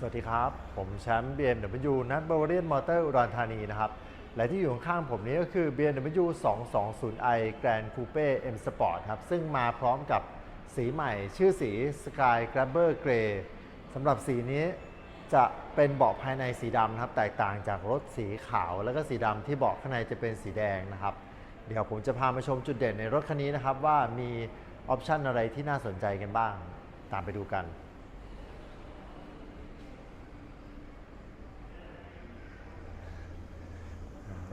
สวัสดีครับ ผมแชมป์ BMW นัทบาวเรียนมอเตอร์อุดรธานีนะครับ และที่อยู่ข้างผมนี้ก็คือ BMW 220i Grand Coupe M Sport ครับ ซึ่งมาพร้อมกับสีใหม่ชื่อสี Sky Grabber Grey สำหรับสีนี้จะเป็นเบาะภายในสีดำนะครับ แตกต่างจากรถสีขาว แล้วก็สีดำที่เบาะข้างในจะเป็นสีแดงนะครับ เดี๋ยวผมจะพามาชมจุดเด่นในรถคันนี้นะครับว่ามีออปชันอะไรที่น่าสนใจกันบ้าง ตามไปดูกัน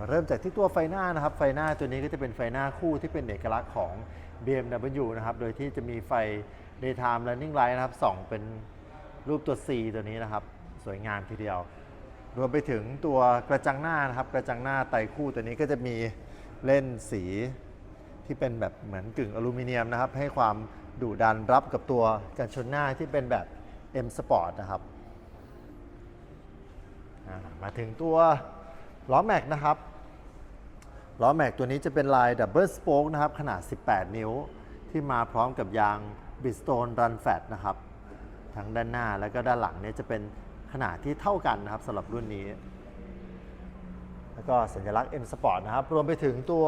เริ่มจากที่ตัวไฟหน้านะครับไฟหน้าตัวนี้ก็จะเป็นไฟหน้าคู่ที่เป็นเอกลักษณ์ของ BMW นะครับโดยที่จะมีไฟ daytime running light นะครับส่องเป็นรูปตัว C ตัวนี้นะครับ สวยงามทีเดียว รวมไปถึงตัวกระจังหน้านะครับ กระจังหน้าไตคู่ตัวนี้ก็จะมีเล่นสีที่เป็นแบบเหมือนกึ่งอลูมิเนียมนะครับ ให้ความดุดันรับกับตัวกันชนหน้าที่เป็นแบบ M Sport นะครับมาถึงตัวล้อแม็กนะครับ ล้อแม็กตัวนี้จะเป็นลายดับเบิลสโป๊กนะครับ ขนาด 18 นิ้ว ที่มาพร้อมกับยาง Bridgestone Run Flat นะครับ ทั้งด้านหน้าแล้วก็ด้านหลังเนี่ยจะเป็นขนาดที่เท่ากันนะครับสำหรับรุ่นนี้ แล้วก็สัญลักษณ์ M Sport นะครับ รวมไปถึงตัว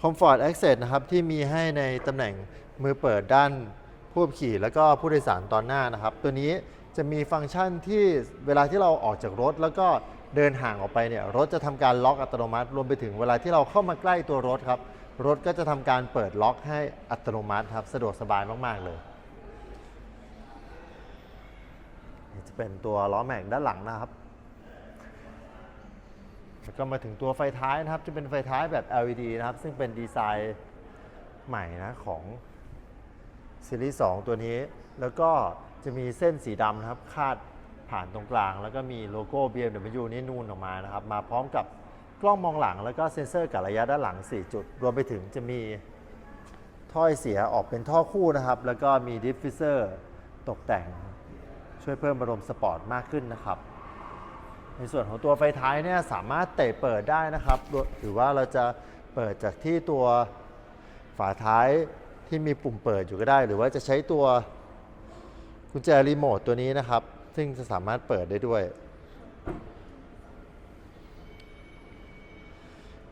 Comfort Access นะครับ ที่มีให้ในตำแหน่งมือเปิดด้านผู้ขับขี่ แล้วก็ผู้โดยสารตอนหน้านะครับ ตัวนี้จะมีฟังก์ชันที่เวลาที่เราออกจากรถแล้วก็ เดินห่างออกไปเนี่ยรถจะทำการล็อกอัตโนมัติ รวมไปถึงเวลาที่เราเข้ามาใกล้ตัวรถครับ รถก็จะทำการเปิดล็อกให้อัตโนมัติครับ สะดวกสบายมาก ๆ เลยจะเป็นตัวล้อแม็กด้านหลังนะครับแล้วก็มาถึงตัวไฟท้ายนะครับ จะเป็นไฟท้ายแบบ LED นะครับ ซึ่งเป็นดีไซน์ใหม่นะของซีรีส์2ตัวนี้ แล้วก็จะมีเส้นสีดำนะครับคาด ผ่านตรงกลาง แล้วก็มีโลโก้ BMW นี่นูนออกมานะครับ มาพร้อมกับกล้องมองหลัง แล้วก็เซ็นเซอร์กับระยะด้านหลัง 4 จุด รวมไปถึงจะมีถ้อยเสียออกเป็นท่อคู่นะครับ แล้วก็มีดิฟฟิเซอร์ตกแต่งช่วยเพิ่มอารมณ์สปอร์ตมากขึ้นนะครับ ในส่วนของตัวไฟท้ายเนี่ยสามารถเตะเปิดได้นะครับหรือว่าเราจะเปิดจากที่ตัวฝาท้ายที่มีปุ่มเปิดอยู่ก็ได้ หรือว่าจะใช้ตัวกุญแจรีโมทตัวนี้นะครับ ซึ่งจะสามารถเปิดได้ด้วย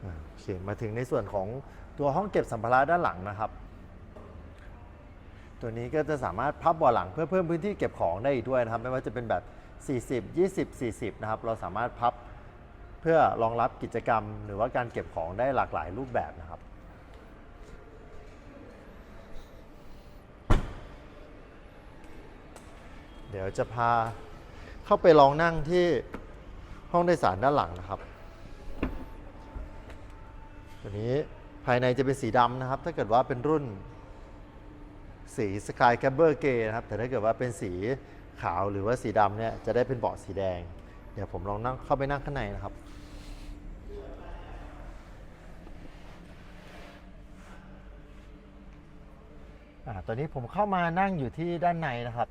โอเคมาถึงในส่วนของตัวห้องเก็บสัมภาระด้านหลังนะครับ ตัวนี้ก็จะสามารถพับบาะหลังเพื่อเพิ่มพื้นที่เก็บของได้อีกด้วยนะครับ ไม่ว่าจะเป็นแบบ 40 20 40 นะครับ เราสามารถพับเพื่อรองรับกิจกรรม หรือว่าการเก็บของได้หลากหลายรูปแบบนะครับ เดี๋ยวจะพาเข้าไปลองนั่งที่ห้องโดยสารด้านหลังนะครับ ตัวนี้ภายในจะเป็นสีดำนะครับ ถ้าเกิดว่าเป็นรุ่นสี Sky c a b b e r g r a y นะครับ แต่ถ้าเกิดว่าเป็นสีขาวหรือว่าสีดำเนี่ยจะได้เป็นเบาะสีแดง เดี๋ยวผมลองนั่งเข้าไปนั่งข้างในนะครับอ่าตอนนี้ผมเข้ามานั่งอยู่ที่ด้านในนะครับ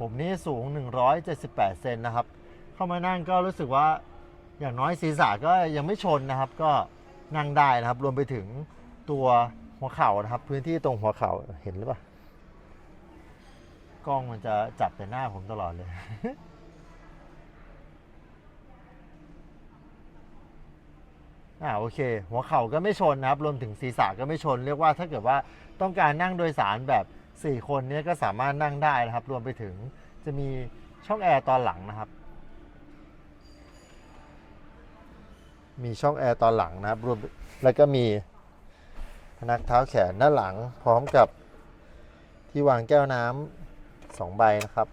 ผมนี่สูง 178 เซนนะครับ เข้ามานั่งก็รู้สึกว่าอย่างน้อยศีรษะก็ยังไม่ชนนะครับ ก็นั่งได้นะครับ รวมไปถึงตัวหัวเข่านะครับ พื้นที่ตรงหัวเข่าเห็นหรือเปล่ากล้องมันจะจับแต่หน้าผมตลอดเลย อ่าโอเค หัวเข่าก็ไม่ชนนะครับ รวมถึงศีรษะก็ไม่ชน เรียกว่าถ้าเกิดว่าต้องการนั่งโดยสารแบบ 4 คนนี้ก็สามารถนั่งได้นะครับ รวมไปถึงจะมีช่องแอร์ตอนหลังนะครับ มีช่องแอร์ตอนหลังนะครับรวมแล้วก็มีพนักเท้าแขนด้าหลังพร้อมกับที่วางแก้วน้ำสองใบนะครับ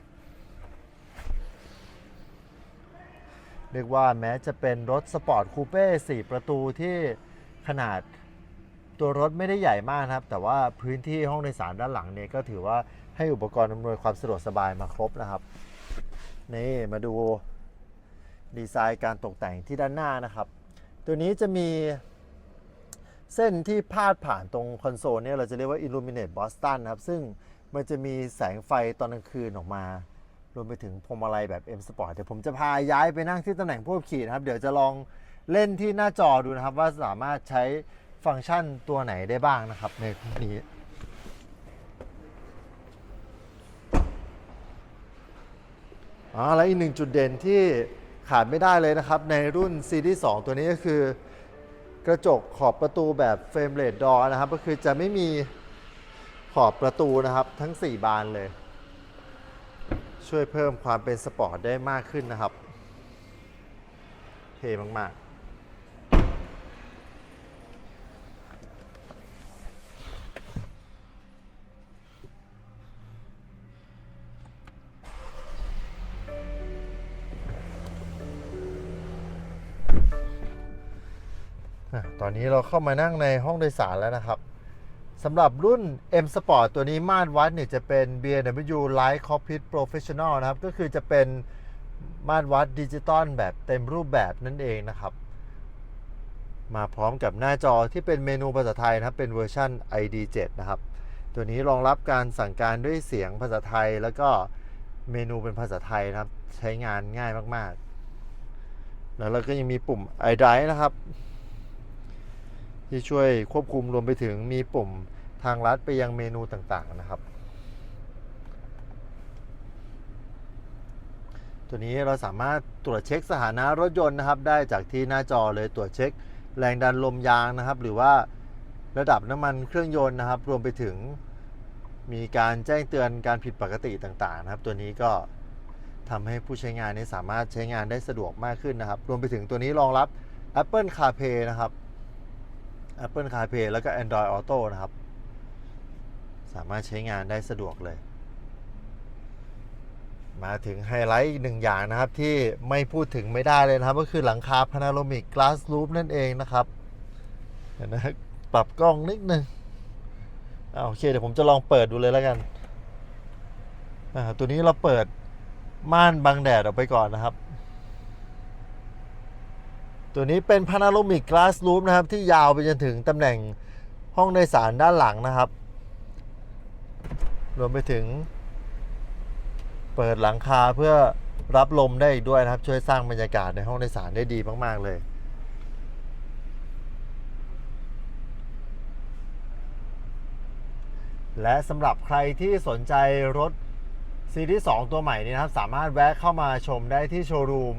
เรียกว่าแม้จะเป็นรถสปอร์ตคูเป้4ประตูที่ขนาด ตัวรถไม่ได้ใหญ่มากนะครับ แต่ว่าพื้นที่ห้องโดยสารด้านหลังเนี่ยก็ถือว่าให้อุปกรณ์อำนวยความสะดวกสบายมาครบนะครับนี่มาดูดีไซน์การตกแต่งที่ด้านหน้านะครับ ตัวนี้จะมีเส้นที่พาดผ่านตรงคอนโซลเนี่ยเราจะเรียกว่า Illuminate Boston นะครับ ซึ่งมันจะมีแสงไฟตอนกลางคืนออกมา รวมไปถึงพวงมาลัยแบบ M Sport เดี๋ยวผมจะพาย้ายไปนั่งที่ตำแหน่งผู้ขับขี่นะครับ เดี๋ยวจะลองเล่นที่หน้าจอดูนะครับ ว่าสามารถใช้ ฟังก์ชันตัวไหนได้บ้างนะครับในนี้อ๋อแล้วอีกหนึ่งจุดเด่นที่ขาดไม่ได้เลยนะครับ ในรุ่นซีรีส์2ตัวนี้ก็คือกระจกขอบประตูแบบเฟรมเรดดอนะครับ ก็คือจะไม่มีขอบประตูนะครับ ทั้ง 4 บานเลย ช่วยเพิ่มความเป็นสปอร์ตได้มากขึ้นนะครับ เท่มาก ๆ ตอนนี้เราเข้ามานั่งในห้องโดยสารแล้วนะครับสำหรับรุ่น M Sport ตัวนี้มาตรวัดเนี่ยจะเป็น BMW Light Cockpit Professional นะครับ ก็คือจะเป็นมาตรวัดดิจิตอลแบบเต็มรูปแบบนั่นเองนะครับ มาพร้อมกับหน้าจอที่เป็นเมนูภาษาไทยนะครับ เป็นเวอร์ชัน ID7 นะครับ ตัวนี้รองรับการสั่งการด้วยเสียงภาษาไทย แล้วก็เมนูเป็นภาษาไทยนะครับ ใช้งานง่ายมาก ๆ แล้วเราก็ยังมีปุ่ม iDrive นะครับ ที่ช่วยควบคุมรวมไปถึงมีปุ่มทางลัดไปยังเมนูต่างๆนะครับ ตัวนี้เราสามารถตรวจเช็คสถานะรถยนต์นะครับ ได้จากที่หน้าจอเลยตรวจเช็ค แรงดันลมยางนะครับ หรือว่าระดับน้ำมันเครื่องยนต์นะครับ รวมไปถึงมีการแจ้งเตือนการผิดปกติต่างๆ นะครับ ตัวนี้ก็ทำให้ผู้ใช้งานนี้สามารถใช้งานได้สะดวกมากขึ้นนะครับ รวมไปถึงตัวนี้รองรับ Apple CarPlay นะครับ Apple CarPlay แล้วก็ Android Auto นะครับ สามารถใช้งานได้สะดวกเลย มาถึงไฮไลท์หนึ่งอย่างนะครับที่ไม่พูดถึงไม่ได้เลยนะครับ ก็คือหลังคา Panoramic Glass Roof นั่นเองนะครับเห็นนะปรับกล้องนิดนึงอ่าโอเคเดี๋ยวผมจะลองเปิดดูเลยแล้วกัน ตัวนี้เราเปิดม่านบังแดดออกไปก่อนนะครับ ตัวนี้เป็น Panoramic Glass Roof นะครับ ที่ยาวไปจนถึงตำแหน่งห้องโดยสารด้านหลังนะครับ รวมไปถึง เปิดหลังคาเพื่อรับลมได้อีกด้วยนะครับ ช่วยสร้างบรรยากาศในห้องโดยสารได้ดีมาก ๆ เลยและสำหรับใครที่สนใจรถซีรีส์2ตัวใหม่นี้นะครับ สามารถแวะเข้ามาชมได้ที่โชว์รูม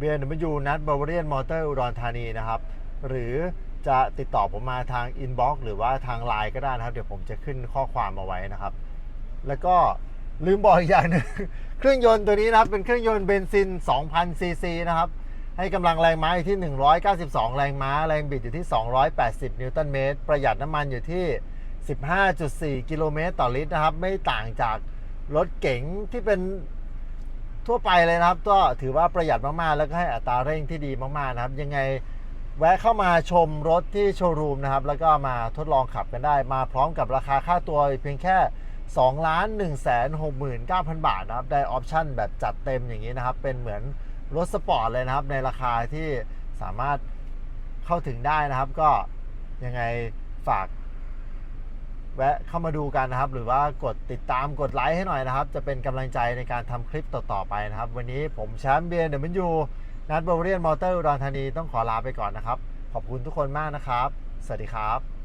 BMW นัดบาวาเรียนมอเตอร์อุดรธานีนะครับ หรือจะติดต่อผมมาทางอินบ็อกซ์หรือว่าทางไลน์ก็ได้นะครับ เดี๋ยวผมจะขึ้นข้อความมาไว้นะครับ แล้วก็ลืมบอกอีกอย่างหนึงเครื่องยนต์ตัวนี้นะครับ เป็นเครื่องยนต์เบนซิน 2,000 ซีซีนะครับ ให้กำลังแรงม้าอยู่ที่ 192 แรงม้า แรงบิดอยู่ที่ 280 นิวตันเมตร ประหยัดน้ำมันอยู่ที่ 15.4 กิโลเมตรต่อลิตรนะครับ ไม่ต่างจากรถเก๋งที่เป็น ทั่วไปเลยนะครับ ก็ถือว่าประหยัดมาก ๆ แล้วก็ให้อัตราเร่งที่ดีมาก ๆ นะครับ ยังไงแวะเข้ามาชมรถที่โชว์รูมนะครับ แล้วก็มาทดลองขับกันได้ มาพร้อมกับราคาค่าตัวเพียงแค่2ล้าน1แสน69,000 บาทนะครับ ได้ออปชั่นแบบจัดเต็มอย่างนี้นะครับ เป็นเหมือนรถสปอร์ตเลยนะครับ ในราคาที่สามารถเข้าถึงได้นะครับ ก็ยังไงฝาก แวะเข้ามาดูกันนะครับ หรือว่ากดติดตามกดไลค์ให้หน่อยนะครับ จะเป็นกำลังใจในการทำคลิปต่อๆไปนะครับ วันนี้ผมแชมป์เบียร์เดมินยูนัดบริเวณมอเตอร์อุดรธานีต้องขอลาไปก่อนนะครับ ขอบคุณทุกคนมากนะครับ สวัสดีครับ